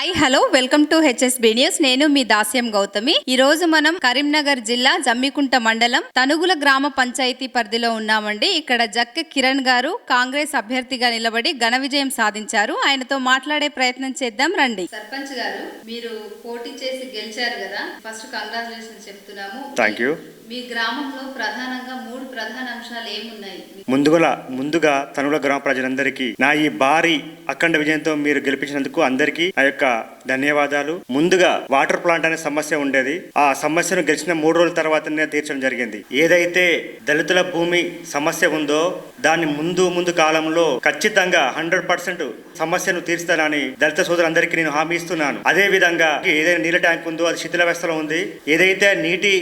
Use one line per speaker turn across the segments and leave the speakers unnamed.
Hi hello welcome to HSB news నేను మీ దాస్యం గౌతమి. ఈ రోజు మనం కరీంనగర్ జిల్లా జమ్మికుంట మండలం తనుగుల గ్రామ పంచాయతీ పరిధిలో ఉన్నామండి. ఇక్కడ జక్క కిరణ్ గారు కాంగ్రెస్ అభ్యర్థిగా నిలబడి ఘన విజయం సాధించారు. ఆయనతో మాట్లాడే ప్రయత్నం చేద్దాం రండి. సర్పంచ్ గారు మీరు పోటీ చేసి గెలిచారు కదా. ఫస్ట్ కంగ్రాచులేషన్ చెప్తున్నాము.
థ్యాంక్ యూ
మీ గ్రామంలో ప్రధానంగా మూడు ప్రధాన అంశాలు ఏమున్నాయి?
ముందుగా ముందుగా తనుల గ్రామ ప్రజలందరికీ నా ఈ భారీ అఖండ విజయంతో మీరు గెలిపించినందుకు అందరికీ నా యొక్క ధన్యవాదాలు. ముందుగా వాటర్ ప్లాంట్ అనే సమస్య ఉండేది. ఆ సమస్యను గెలిచిన మూడు రోజుల తర్వాతనే తీర్చడం జరిగింది. ఏదైతే దళితుల భూమి సమస్య ఉందో దాన్ని ముందు ముందు కాలంలో ఖచ్చితంగా హండ్రెడ్ పర్సెంట్ సమస్యను తీర్స్తానని దళిత సోదరులందరికీ నేను హామీ ఇస్తున్నాను. అదే విధంగా ఏదైతే నీళ్ళ ట్యాంక్ ఉందో అది శిథిల వ్యవస్థలో ఉంది. ఏదైతే నీటి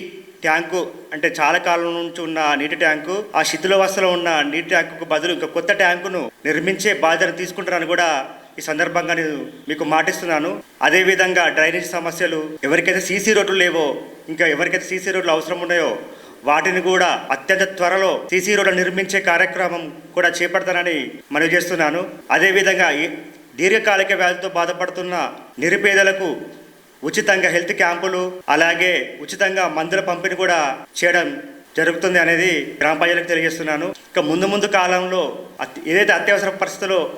ట్యాంకు అంటే చాలా కాలం నుంచి ఉన్న నీటి ట్యాంకు ఆ శిథిలావస్థలో ఉన్న నీటి ట్యాంకుకు బదులు ఇంకా కొత్త ట్యాంకును నిర్మించే బాధ్యత తీసుకుంటారని కూడా ఈ సందర్భంగా నేను మీకు మాటిస్తున్నాను. అదేవిధంగా డ్రైనేజ్ సమస్యలు ఎవరికైతే సీసీ రోడ్లు లేవో ఇంకా ఎవరికైతే సీసీ రోడ్లు అవసరం ఉన్నాయో వాటిని కూడా అత్యంత త్వరలో సీసీ రోడ్లు నిర్మించే కార్యక్రమం కూడా చేపడతానని మనవి చేస్తున్నాను. అదేవిధంగా ఈ దీర్ఘకాలిక వ్యాధితో బాధపడుతున్న నిరుపేదలకు ఉచితంగా హెల్త్ క్యాంపులు అలాగే ఉచితంగా మందుల పంపిణీ కూడా చేయడం జరుగుతుంది అనేది గ్రామ ప్రజలకు తెలియజేస్తున్నాను. ఇక ముందు ముందు కాలంలో అతి- ఏదైతే అత్యవసర పరిస్థితుల్లో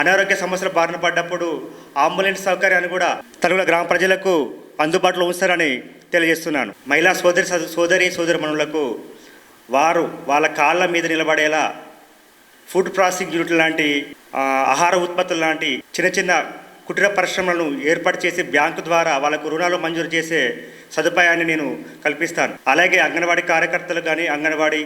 అనారోగ్య సమస్యలు బారిన పడ్డప్పుడు అంబులెన్స్ సౌకర్యాన్ని కూడా తలుగుల గ్రామ ప్రజలకు అందుబాటులో ఉంచారని తెలియజేస్తున్నాను. మహిళా సోదరి సోదరి సోదరిమణులకు వారు వాళ్ళ కాళ్ళ మీద నిలబడేలా ఫుడ్ ప్రాసెసింగ్ యూనిట్ లాంటి ఆహార ఉత్పత్తులు లాంటి చిన్న చిన్న కుటీర పరిశ్రమలను ఏర్పాటు చేసి బ్యాంకు ద్వారా వాళ్ళకు రుణాలు మంజూరు చేసే సదుపాయాన్ని నేను కల్పిస్తాను. అలాగే అంగన్వాడీ కార్యకర్తలు కానీ అంగన్వాడీ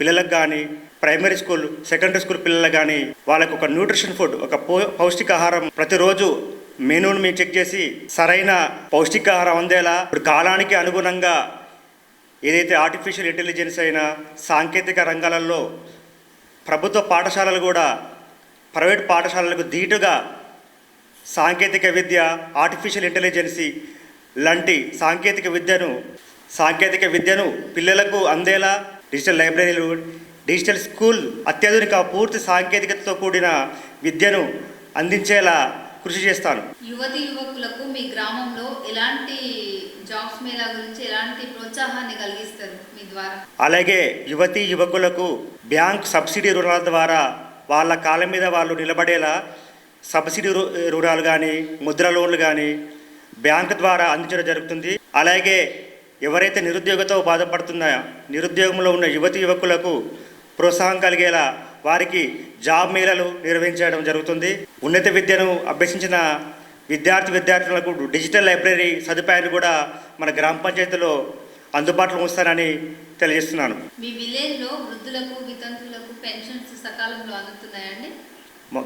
పిల్లలకు కానీ ప్రైమరీ స్కూల్ సెకండరీ స్కూల్ పిల్లలు కానీ వాళ్ళకు ఒక న్యూట్రిషన్ ఫుడ్ ఒక పౌ- పౌష్టికాహారం ప్రతిరోజు మెనూను మేము చెక్ చేసి సరైన పౌష్టికాహారం అందేలా ఇప్పుడు కాలానికి అనుగుణంగా ఏదైతే ఆర్టిఫిషియల్ ఇంటెలిజెన్స్ అయినా సాంకేతిక రంగాలలో ప్రభుత్వ పాఠశాలలు కూడా ప్రైవేట్ పాఠశాలలకు ధీటుగా సాంకేతిక విద్య ఆర్టిఫిషియల్ ఇంటెలిజెన్సీ లాంటి సాంకేతిక విద్యను సాంకేతిక విద్యను పిల్లలకు అందేలా డిజిటల్ లైబ్రరీలు డిజిటల్ స్కూల్ అత్యాధునిక పూర్తి సాంకేతికతతో కూడిన విద్యను అందించేలా కృషి చేస్తాను.
యువతి యువకులకు మీ గ్రామంలో ఎలాంటి జాబ్స్ మేళా గురించి ఎలాంటి ప్రోత్సాహాన్ని కలిగిస్తారు మీ ద్వారా?
అలాగే యువతి యువకులకు బ్యాంక్ సబ్సిడీ రుణాల ద్వారా వాళ్ళ కాళ్ళ మీద వాళ్ళు నిలబడేలా సబ్సిడీ రుణాలు కానీ ముద్ర లోన్లు కానీ బ్యాంక్ ద్వారా అందించడం జరుగుతుంది. అలాగే ఎవరైతే నిరుద్యోగతో బాధపడుతున్నాయో నిరుద్యోగంలో ఉన్న యువతి యువకులకు ప్రోత్సాహం కలిగేలా వారికి జాబ్ మేళలు నిర్వహించడం జరుగుతుంది. ఉన్నత విద్యను అభ్యసించిన విద్యార్థి విద్యార్థులకు డిజిటల్ లైబ్రరీ సదుపాయాన్ని కూడా మన గ్రామ పంచాయతీలో అందుబాటులో ఉంచానని తెలియజేస్తున్నాను.
మీ విలేజ్లో వృద్ధులకు వితంతులకు పెన్షన్స్ సకాలంలో అందుతున్నాయండి?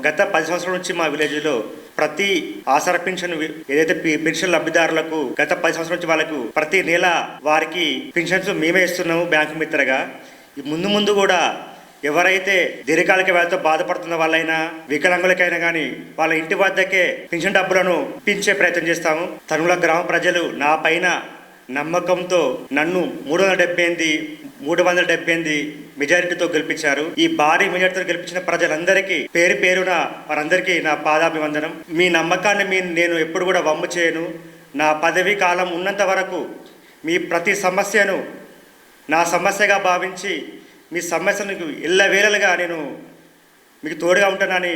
గత పది సంవత్సరాల నుంచి మా విలేజ్లో ప్రతి ఆసర పెన్షన్ ఏదైతే పెన్షన్ లబ్ధిదారులకు గత పది సంవత్సరాల నుంచి వాళ్ళకు ప్రతి నెల వారికి పెన్షన్స్ మేమే ఇస్తున్నాము బ్యాంకు మిత్రగా. ముందు ముందు కూడా ఎవరైతే దీర్ఘకాలిక వ్యాధితో బాధపడుతున్న వాళ్ళైనా వికలాంగులకైనా కానీ వాళ్ళ ఇంటి వద్దకే పెన్షన్ డబ్బులను పించే ప్రయత్నం చేస్తాము. తనుల గ్రామ ప్రజలు నా పైన నమ్మకంతో నన్ను మూడు వందల డెబ్బై ఎనిమిది మూడు వందల డెబ్బై ఎనిమిది మెజారిటీతో గెలిపించారు. ఈ భారీ మెజారిటీతో గెలిపించిన ప్రజలందరికీ పేరు పేరున వారందరికీ నా పాదాభివందనం. మీ నమ్మకాన్ని మీ నేను ఎప్పుడు కూడా వమ్ము చేయను. నా పదవీ కాలం ఉన్నంత వరకు మీ ప్రతి సమస్యను నా సమస్యగా భావించి మీ సమస్యను ఎల్లవేళలుగా నేను మీకు తోడుగా ఉంటానని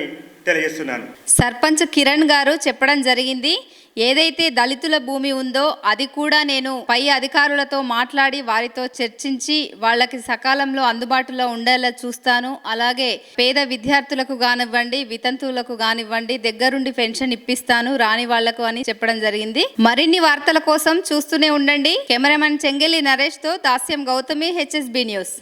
తెలియజేస్తున్నాను.
సర్పంచ్ కిరణ్ గారు చెప్పడం జరిగింది ఏదైతే దళితుల భూమి ఉందో అది కూడా నేను పై అధికారులతో మాట్లాడి వారితో చర్చించి వాళ్ళకి సకాలంలో అందుబాటులో ఉండేలా చూస్తాను. అలాగే పేద విద్యార్థులకు కానివ్వండి వితంతువులకు కానివ్వండి దగ్గరుండి పెన్షన్ ఇప్పిస్తాను రాని వాళ్ళకు అని చెప్పడం జరిగింది. మరిన్ని వార్తల కోసం చూస్తూనే ఉండండి. కెమెరామెన్ చెంగెల్లి నరేష్తో దాస్యం గౌతమి హెచ్ఎస్బి న్యూస్.